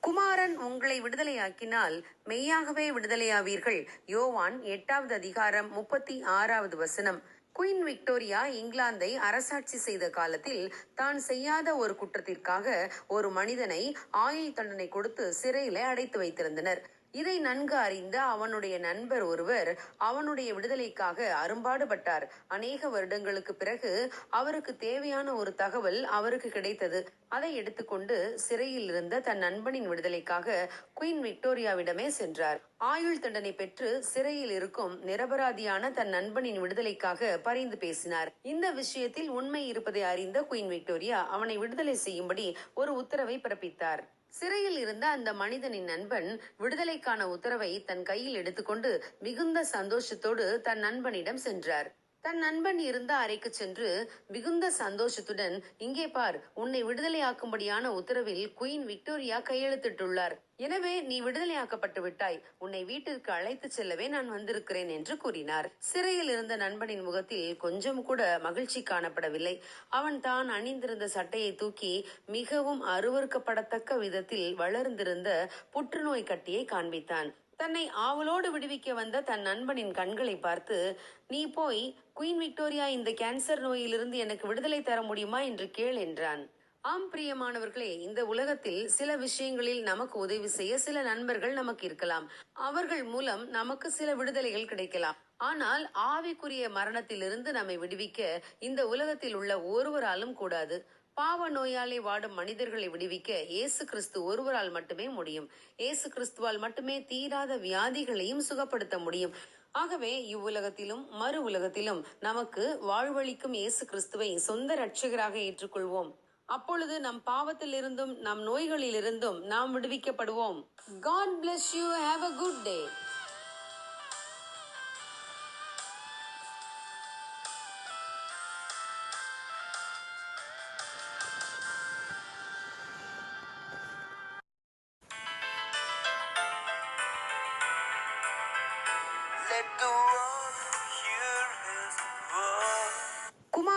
குமாரன் உங்களை விடுதலையாக்கினால் மெய்யாகவே விடுதலையாவீர்கள். யோவான் எட்டாவது அதிகாரம் முப்பத்தி ஆறாவது வசனம். குயின் விக்டோரியா இங்கிலாந்தை அரசாட்சி செய்த காலத்தில் தான் செய்யாத ஒரு குற்றத்திற்காக ஒரு மனிதனை ஆயுள் தண்டனை கொடுத்து சிறையில அடைத்து வைத்திருந்தனர். இதை நன்கு அறிந்த அவனுடைய நண்பர் ஒருவர் அவனுடைய விடுதலைக்காக அரும்பாடுபட்டார். அநேக வருடங்களுக்கு பிறகு அவருக்கு தேவையான ஒரு தகவல் அவருக்கு கிடைத்தது. அதை எடுத்துக்கொண்டு சிறையில் இருந்த தன் நண்பனின் விடுதலைக்காக குயின் விக்டோரியாவிடமே சென்றார். ஆயுள் தண்டனை பெற்று சிறையில் இருக்கும் நிரபராதியான தன் நண்பனின் விடுதலைக்காக பரிந்து பேசினார். இந்த விஷயத்தில் உண்மை இருப்பதை அறிந்த குயின் விக்டோரியா அவனை விடுதலை செய்யும்படி ஒரு உத்தரவை பிறப்பித்தார். சிறையில் இருந்த அந்த மனிதனின் நண்பன் விடுதலைக்கான உத்தரவை தன் கையில் எடுத்துக்கொண்டு மிகுந்த சந்தோஷத்தோடு தன் நண்பனிடம் சென்றார். தன் நண்பன் இருந்த அறைக்கு சென்று மிகுந்த சந்தோஷத்துடன் இங்கே பார் உன்னை விடுதலையாக்கும்படியான உத்தரவில் குயின் விக்டோரியா கையெழுத்திட்டுள்ளார். எனவே நீ விடுதலையாக்கப்பட்டு விட்டாய். உன்னை வீட்டிற்கு அழைத்து செல்லவே நான் வந்திருக்கிறேன் என்று கூறினார். சிறையில் இருந்த நண்பனின் முகத்தில் கொஞ்சம் கூட மகிழ்ச்சி காணப்படவில்லை. அவன் தான் அணிந்திருந்த சட்டையை தூக்கி மிகவும் அருவறுக்கப்படத்தக்க விதத்தில் வளர்ந்திருந்த புற்றுநோய் கட்டியை காண்பித்தான். தன்னை ஆவலோடு விடுவிக்க வந்த தன் நண்பனின் கண்களை பார்த்து நீ போய் குயின் விக்டோரியா இந்த கேன்சர் நோயிலிருந்து எனக்கு விடுதலை தர முடியுமா? என்று கேள் என்றான். ஆம் பிரியமானவர்களே இந்த உலகத்தில் சில விஷயங்களில் நமக்கு உதவி செய்ய சில நண்பர்கள் நமக்கு இருக்கலாம். அவர்கள் மூலம் நமக்கு சில விடுதலைகள் கிடைக்கலாம். ஆனால் ஆவிக்குரிய மரணத்திலிருந்து நம்மை விடுவிக்க இந்த உலகத்தில் உள்ள ஒருவராலும் கூடாது. பாவ நோயாலே வாடும் மனிதர்களை விடுவிக்க இயேசு கிறிஸ்து ஒருவரால் மட்டுமே முடியும். இயேசு கிறிஸ்துவால் மட்டுமே தீராத வியாதிகளையும் சுகப்படுத்த முடியும். ஆகவே இவ்வுலகத்திலும் மறு உலகத்திலும் நமக்கு வாழ்வளிக்கும் இயேசு கிறிஸ்துவை சொந்த ரட்சகராக ஏற்றுக்கொள்வோம். அப்பொழுது நம் பாவத்திலிருந்தும் நம் நோய்களிலிருந்தும் நாம் விடுவிக்கப்படுவோம். God bless you have a good day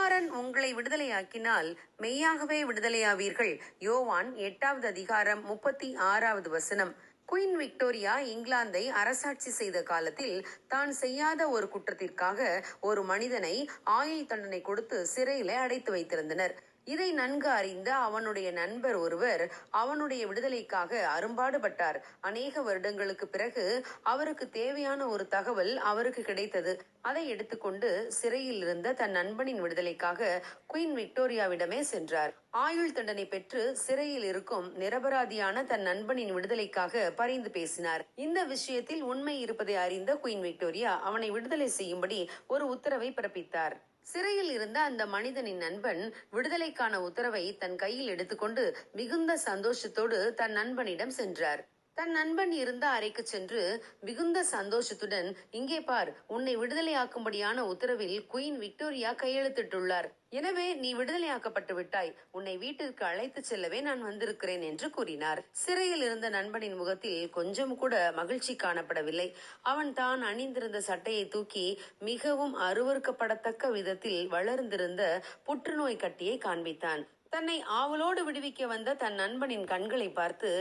குமாரன் உங்களை விடுதலையாக்கினால் மெய்யாகவே விடுதலையாவீர்கள். யோவான் எட்டாவது அதிகாரம் முப்பத்தி ஆறாவது வசனம். குயின் விக்டோரியா இங்கிலாந்தை அரசாட்சி செய்த காலத்தில் தான் செய்யாத ஒரு குற்றத்திற்காக ஒரு மனிதனை ஆயுள் தண்டனை கொடுத்து சிறையில அடைத்து வைத்திருந்தனர். இதை நன்கு அறிந்த அவனுடைய நண்பர் ஒருவர் அவனுடைய விடுதலைக்காக அரும்பாடுபட்டார். அநேக வருடங்களுக்கு பிறகு அவருக்கு தேவையான ஒரு தகவல் அவருக்கு கிடைத்தது. அதை எடுத்துக்கொண்டு சிறையில் இருந்த தன் நண்பனின் விடுதலைக்காக குயின் விக்டோரியாவிடமே சென்றார். ஆயுள் தண்டனை பெற்று சிறையில் இருக்கும் நிரபராதியான தன் நண்பனின் விடுதலைக்காக பரிந்து பேசினார். இந்த விஷயத்தில் உண்மை இருப்பதை அறிந்த குயின் விக்டோரியா அவனை விடுதலை செய்யும்படி ஒரு உத்தரவை பிறப்பித்தார். சிறையில் இருந்த அந்த மனிதனின் நண்பன் விடுதலைக்கான உத்தரவை தன் கையில் எடுத்துக்கொண்டு மிகுந்த சந்தோஷத்தோடு தன் நண்பனிடம் சென்றார். தன் நண்பன் இருந்த அறைக்கு சென்று மிகுந்த சந்தோஷத்துடன் இங்கே பார் உன்னை விடுதலையாக்கும்படியான உத்தரவில் குயின் விக்டோரியா கையெழுத்திட்டுள்ளார். எனவே நீ விடுதலையாக்கப்பட்டு விட்டாய். உன்னை வீட்டிற்கு அழைத்து செல்லவே நான் வந்திருக்கிறேன் என்று கூறினார். சிறையில் இருந்த நண்பனின் முகத்தில் கொஞ்சம் கூட மகிழ்ச்சி காணப்படவில்லை. அவன் தான் அணிந்திருந்த சட்டையை தூக்கி மிகவும் அருவறுக்கப்படத்தக்க விதத்தில் வளர்ந்திருந்த புற்றுநோய் கட்டியை காண்பித்தான். தன்னை ஆவலோடு விடுவிக்க வந்த தன் நண்பனின் கண்களை பார்த்து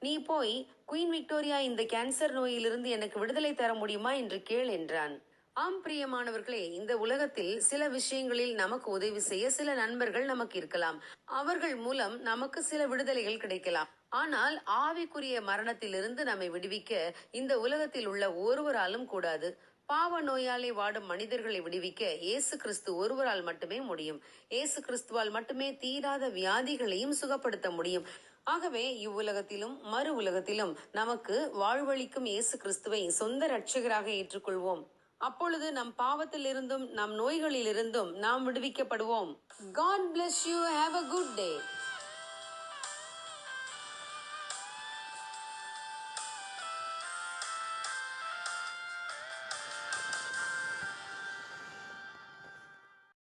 நீ போய் குயின் விக்டோரியா இந்த கேன்சர் நோயிலிருந்து எனக்கு விடுதலை தர முடியுமா? என்று கேள் என்றான். ஆம் பிரியமானவர்களே இந்த உலகத்தில் சில விஷயங்களில் நமக்கு உதவி செய்ய சில நண்பர்கள் நமக்கு இருக்கலாம். அவர்கள் மூலம் நமக்கு சில விடுதலைகள் கிடைக்கலாம். ஆனால் ஆவிக்குரிய மரணத்திலிருந்து நம்மை விடுவிக்க இந்த உலகத்தில் உள்ள ஒருவராலும் கூடாது. பாவ நோயாலே வாடும் மனிதர்களை விடுவிக்க இயேசு கிறிஸ்து ஒருவரால் மட்டுமே முடியும். இயேசு கிறிஸ்துவால் மட்டுமே தீராத வியாதிகளையும் சுகப்படுத்த முடியும். ஆகவே இவ்வுலகத்திலும் மறு உலகத்திலும் நமக்கு வாழ்வளிக்கும் இயேசு கிறிஸ்துவை சொந்த ரட்சகராக ஏற்றுக்கொள்வோம். அப்பொழுது நம் பாவத்திலிருந்தும் நம் நோய்களிலிருந்தும் நாம் விடுவிக்கப்படுவோம். God bless you have a good day